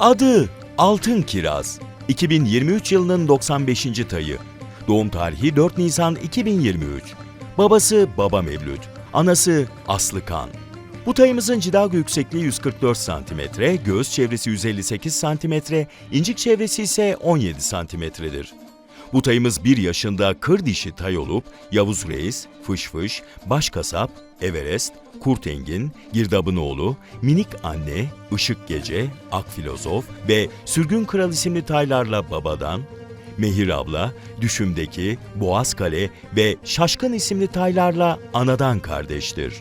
Adı Altın Kiraz. 2023 yılının 95. tayı. Doğum tarihi 4 Nisan 2023. Babası Baba Mevlüt. Anası Aslı Kan. Bu tayımızın cidago yüksekliği 144 cm, göğüs çevresi 158 cm, incik çevresi ise 17 cm'dir. Bu tayımız 1 yaşında kır dişi tay olup Yavuz Reis, Fış Fış, Baş Kasap, Everest, Kurt Engin, Girdabın Oğlu, Minik Anne, Işık Gece, Ak Filozof ve Sürgün Kral isimli taylarla babadan, Mehir Abla, Düşümdeki, Boğaz Kale ve Şaşkın isimli taylarla anadan kardeştir.